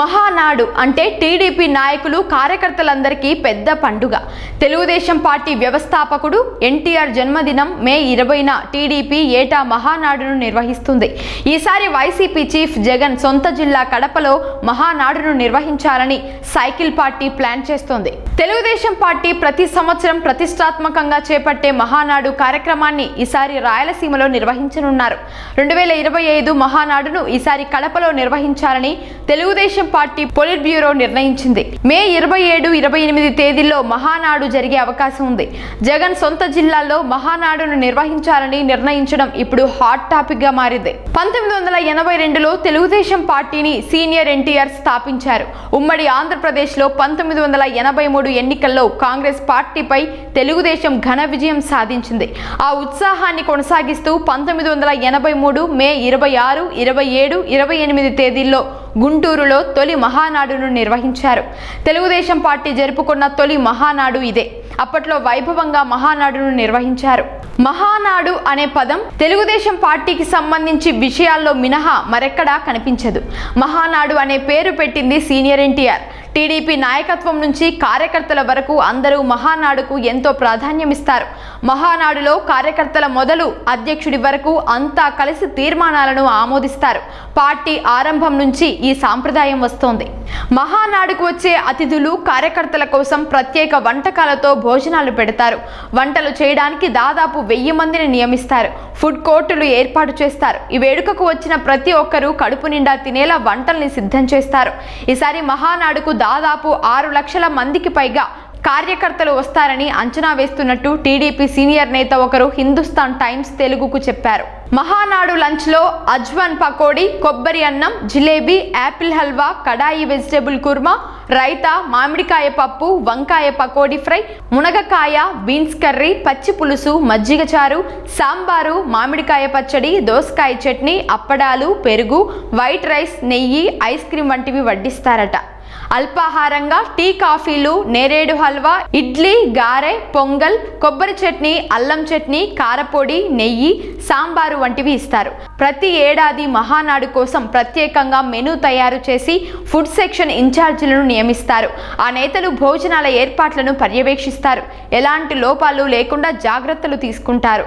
మహానాడు అంటే టీడీపీ నాయకులు కార్యకర్తలందరికీ పెద్ద పండుగ. తెలుగుదేశం పార్టీ వ్యవస్థాపకుడు ఎన్టీఆర్ జన్మదినం మే ఇరవైన టీడీపీ ఏటా మహానాడును నిర్వహిస్తుంది. ఈసారి వైసీపీ చీఫ్ జగన్ సొంత జిల్లా కడపలో మహానాడును నిర్వహించాలని సైకిల్ పార్టీ ప్లాన్ చేస్తోంది. తెలుగుదేశం పార్టీ ప్రతి సంవత్సరం ప్రతిష్టాత్మకంగా చేపట్టే మహానాడు కార్యక్రమాన్ని ఈసారి రాయలసీమలో నిర్వహించనున్నారు. రెండు వేల ఇరవై ఐదు మహానాడును ఈసారి కడపలో నిర్వహించాలని తెలుగుదేశం పార్టీ పొలిట్ బ్యూరో నిర్ణయించింది. మే ఇరవై ఏడు ఇరవై ఎనిమిది తేదీల్లో మహానాడు జరిగే అవకాశం ఉంది. జగన్ సొంత జిల్లాల్లో మహానాడును నిర్వహించాలని నిర్ణయించడం ఇప్పుడు హాట్ టాపిక్గా మారింది. పంతొమ్మిది వందల ఎనభై రెండులో తెలుగుదేశం పార్టీని సీనియర్ ఎన్టీఆర్ స్థాపించారు. ఉమ్మడి ఆంధ్రప్రదేశ్లో పంతొమ్మిది వందల ఎనభై మూడు ఎన్నికల్లో కాంగ్రెస్ పార్టీపై తెలుగుదేశం ఘన విజయం సాధించింది. ఆ ఉత్సాహాన్ని కొనసాగిస్తూ పంతొమ్మిది వందల ఎనభై మూడు మే ఇరవై ఆరు ఇరవై ఏడు ఇరవై ఎనిమిది తేదీల్లో గుంటూరులో తొలి మహానాడును నిర్వహించారు. తెలుగుదేశం పార్టీ జరుపుకున్న తొలి మహానాడు ఇదే. అప్పట్లో వైభవంగా మహానాడును నిర్వహించారు. మహానాడు అనే పదం తెలుగుదేశం పార్టీకి సంబంధించి విషయాల్లో మినహా మరెక్కడా కనిపించదు. మహానాడు అనే పేరు పెట్టింది సీనియర్ ఎన్టీఆర్. టీడీపీ నాయకత్వం నుంచి కార్యకర్తల వరకు అందరూ మహానాడుకు ఎంతో ప్రాధాన్యమిస్తారు. మహానాడులో కార్యకర్తల మొదలు అధ్యక్షుడి వరకు అంతా కలిసి తీర్మానాలను ఆమోదిస్తారు. పార్టీ ఆరంభం నుంచి ఈ సాంప్రదాయం వస్తోంది. మహానాడుకు వచ్చే అతిథులు కార్యకర్తల కోసం ప్రత్యేక వంటకాలతో భోజనాలు పెడతారు. వంటలు చేయడానికి దాదాపు వెయ్యి మందిని నియమిస్తారు. ఫుడ్ కోర్టులు ఏర్పాటు చేస్తారు. ఈ వేడుకకు వచ్చిన ప్రతి ఒక్కరూ కడుపు నిండా తినేలా వంటల్ని సిద్ధం చేస్తారు. ఈసారి మహానాడుకు దాదాపు ఆరు లక్షల మందికి పైగా కార్యకర్తలు వస్తారని అంచనా వేస్తున్నట్టు టీడీపీ సీనియర్ నేత ఒకరు హిందుస్థాన్ టైమ్స్ తెలుగుకు చెప్పారు. మహానాడు లంచ్లో అజ్వాన్ పకోడీ కొబ్బరి అన్నం జిలేబీ యాపిల్ హల్వా కడాయి వెజిటేబుల్ కుర్మా రైతా మామిడికాయ పప్పు వంకాయ పకోడీ ఫ్రై మునగకాయ బీన్స్ కర్రీ పచ్చి పులుసు మజ్జిగ చారు సాంబారు మామిడికాయ పచ్చడి దోసకాయ చట్నీ అప్పడాలు పెరుగు వైట్ రైస్ నెయ్యి ఐస్ క్రీమ్ వంటివి వడ్డిస్తారట. అల్పాహారంగా టీ కాఫీలు నేరేడు హల్వా ఇడ్లీ గారె పొంగల్ కొబ్బరి చట్నీ అల్లం చట్నీ కారపొడి నెయ్యి సాంబారు వంటివి ఇస్తారు. ప్రతి ఏడాది మహానాడు కోసం ప్రత్యేకంగా మెనూ తయారు చేసి ఫుడ్ సెక్షన్ ఇన్ఛార్జీలను నియమిస్తారు. ఆ నేతలు భోజనాల ఏర్పాట్లను పర్యవేక్షిస్తారు. ఎలాంటి లోపాలు లేకుండా జాగ్రత్తలు తీసుకుంటారు.